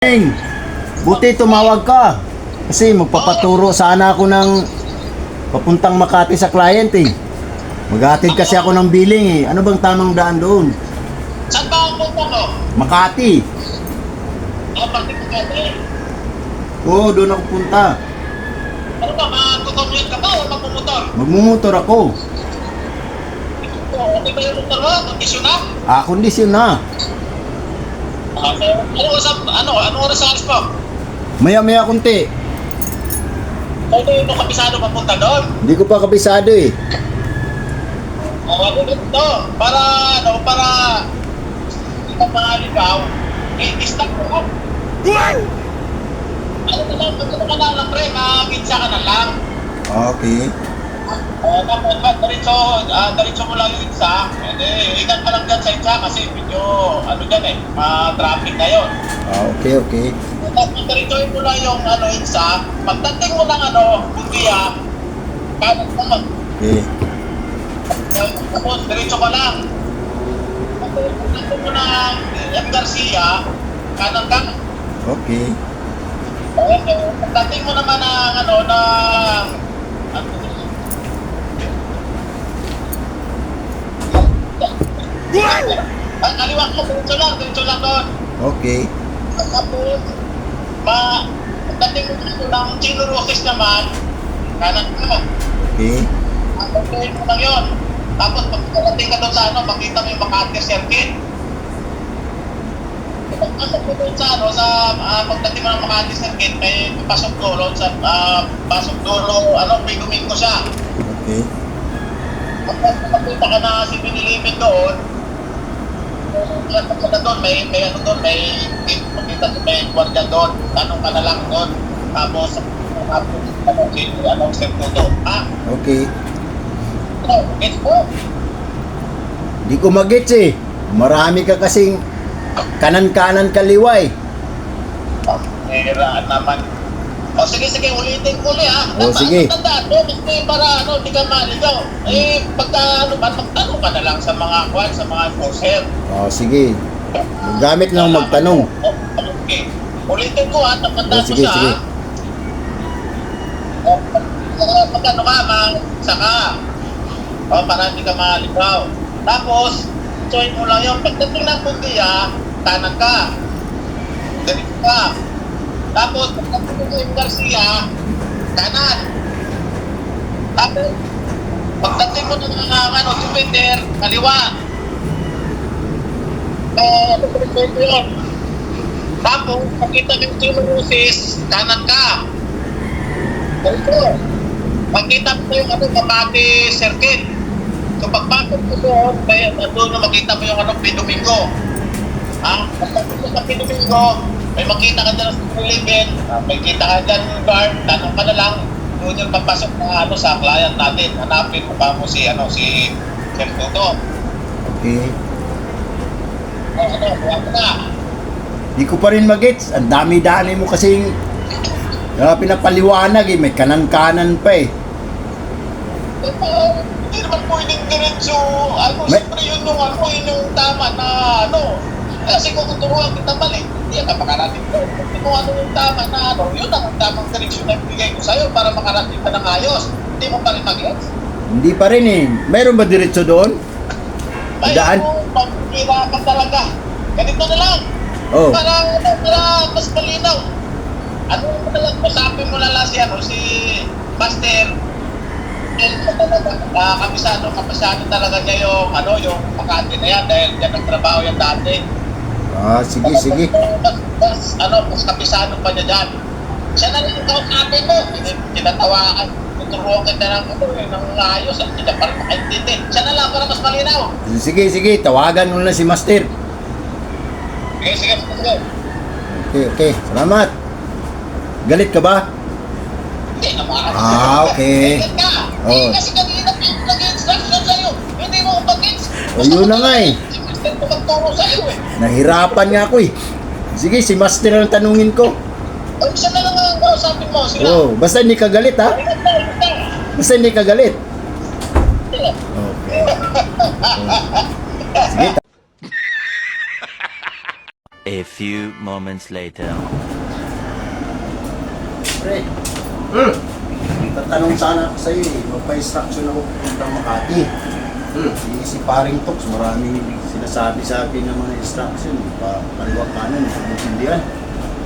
Eng, buti tumawag ka. Kasi magpapaturo sana ako ng papuntang Makati sa client eh. Maghatid kasi ako ng billing eh. Ano bang tamang daan doon? Saan ba ang punta mo? Makati. O, bakit ka eh? Oo, doon ako punta. Ano ba, matutuloy ka ba o magmumotor? Magmumotor ako. Okay ba yung motor mo? Kondisyon na? Ah, kondisyon na. Okay. Ano oras, ano, ano oras sa alis mo? Maya-maya kunti. Kung ito kabisado papunta doon. Hindi ko pa kabisado eh. O, ano ito? Para, ano, para hindi ka pangaligaw, i-stop mo. Ano na lang, ano ka na lang, pre, makakitsa ka na lang. Okay. O, tapos, ba, diretso, ah, diretso mo lang yung isa. Eh, ikat ka lang dyan sa isa kasi medyo, ano dyan eh, ma-traffic na yun. Ah, okay, okay. Tapos, diretsoin mo lang yung, ano, isa. Pagdating mo ng, ano, Bundia, kanan mo mag, Okay. tapos, diretso ka lang. Pagdating mo ng M. Garcia, kanan ka. Okay. Okay, pagdating mo naman ng, ano, ng, ano, Ang kaliwa ko, diretso lang, diretso lang doon. Okay. Tapos, ma, pagdating mo dito ng Chino Roses naman, kanan mo. Okay. Pagdating mo lang yun. Tapos, pagdating ka doon sa ano, makita mo yung Makati Circuit. Pagpasok mo doon sa ano, sa ah, pagdating mo ng Makati Circuit, may pasok dulo, sa ah, pasok dulo, ano, may domingo siya. Okay. Pag makita ka na si Binilibid doon, na doon, may, may ano doon, may makita doon, may gwardiya doon, tanong ka na lang doon, tapos, ano, ano, si Tuto, ha? Okay. Ano, gets mo? Di ko magets eh. Marami ka kasing kanan-kanan kaliwa eh. Naman. O sige, sige, ulitin ko ulit ha. O, sige. Tandaan mo, kasi para ano, di ka maligaw. Eh, pagka ano ba, magtanong ka na lang sa mga kwan, sa mga enforcer. Oh, sige. Gamit lang magtanong. O, Okay. Ulitin ko ha, O, tandaan mo sige, siya sige. ha. O, pag, ano ka, mang saka. O, para hindi ka maligaw. Tapos, join mo lang yung pagdating ng Bundia, kanan ka. Ganito ka. Tapos, mo yung Garcia, kanan. Tapos, pagdating mo ng mga ano, Jupiter, kaliwa. Eh, mo yun. Tapos, pagkita mo yung Tino Roses, kanan ka. Ganito. Pagkita mo yung ano, Makati Circuit. So, pagpasok mo doon, doon na makita mo yung ano, Pidomingo. Ah, pagpasok mo sa Pidomingo, may makita ka dyan sa Living, ah, may kita ka dyan yung guard, tanong ka na lang, doon yung papasok na ano, sa client natin. Hanapin mo pa mo si, ano, si Sir Toto. Okay. O, ano, buwan mo na. Di ko pa rin magets. Ang dami-dami mo kasing uh, pinapaliwanag eh. May kanan-kanan pa eh. Hindi naman pwedeng diretso, ano, May- siyempre yun yung, ano, yun yung tama na, ano, kasi kung tuturuan kita mali, hindi ka makarating doon. Kung ano yung tama na, ano, yun ang tamang direksyon na ibigay ko sa'yo para makarating ka ng ayos. Hindi mo pa rin mag-gets. Hindi pa rin eh. Meron ba diretso doon? Ay, Daan? kung pagkira ka talaga, ganito na lang. Oh. Para, ano, para mas malinaw. Ano mo na lang, usapin mo na lang si, ano, si Master. Uh, kabisado, kabisado talaga niya yung, ano, yung Makati na yan dahil yan nagtrabaho yan dati. Ah, sige, sige. Mas, ano, mas kabisado pa niya dyan. Siya na lang ang kausapin mo. Hindi, tinatawakan. Tuturuan kita ng, ng ayos at hindi pa rin makaintindi. Siya na lang para mas malinaw. Sige, sige. Tawagan mo na si Master. Okay, sige, sige. Okay, okay. Salamat. Galit ka ba? Hindi naman. Ah, okay. Tingnan ka. Oh. Eh, kasi kanina nag-instruction sa'yo. Hindi mo mag-gets. Oh, yun na nga eh. Si Master ko magturo sa'yo eh. Nahirapan nga ako eh. Sige, si Master ang tanungin ko. O, isa na lang ang kausapin mo. Sila. Oh, basta hindi ka galit ha. Basta hindi ka galit. Okay. Sige, A few moments later. Pre, Hmm. tatanong sana ako sa'yo eh. Magpa-instruction ako pupuntang Makati. Hmm. Si, paring Tox, maraming sinasabi sa akin ng mga instruction. Pa, kaliwa kanan, hindi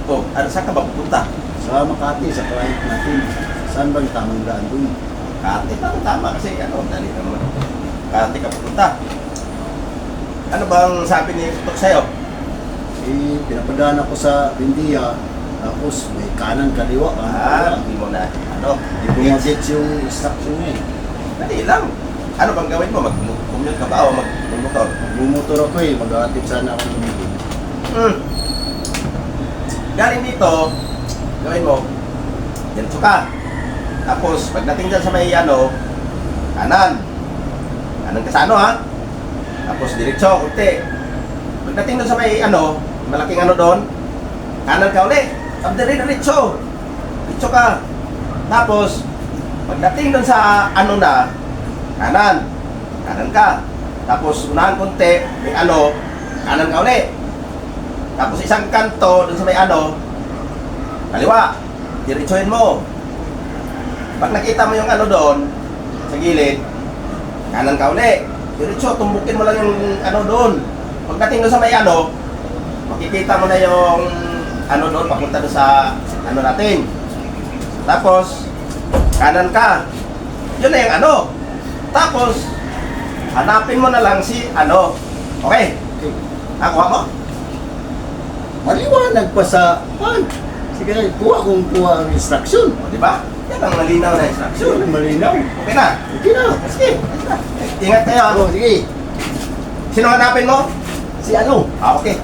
Oh, ano, saan ka ba pupunta? Sa Makati, sa client natin. Saan ba yung tamang daan dun? Kati tama tama kasi ano, dali naman. Kati ka pupunta. Ano bang sabi ni Tok sa'yo? Eh, pinapadaan ako sa Bindia. Tapos may kanan, kaliwa. Ah, hindi mo na, ano, Hindi ko mag-gets yung instruction niya eh. Dali lang. Ano bang gawin mo? Mag-commute ka ba o mag-motor? Bumotor ako eh, mag-aatid sana ako ng meeting. Hmm. Galing dito, gawin mo, diretso ka. Tapos, pagdating dyan sa may ano, kanan. Kanan ka sa ano ha? Tapos, diretso, kunti. Pagdating doon sa may ano, malaking ano doon, kanan ka ulit. Tapos, dire- diretso. Diretso ka. Tapos, pagdating doon sa ano na, kanan. Kanan ka. Tapos, unahan kunti, may ano, kanan ka ulit. Tapos isang kanto dun sa may ano, kaliwa, diretsuhin mo. Pag nakita mo yung ano doon, sa gilid, kanan ka uli. Diretso, tumbukin mo lang yung ano doon. Pagdating doon sa may ano, makikita mo na yung ano doon, papunta doon sa ano natin. Tapos, kanan ka. Yun na yung ano. Tapos, hanapin mo na lang si ano. Okay, nakuha mo? Maliwanag pa sa pan. Sige, kuha kung kuha ang instruction. O, di ba? Yan ang malinaw na instruction. Malinaw. Okay na. Okay na. Sige. Ingat kayo. ah. Oh, sige. Sino hanapin mo? Si ano? Ah, okay.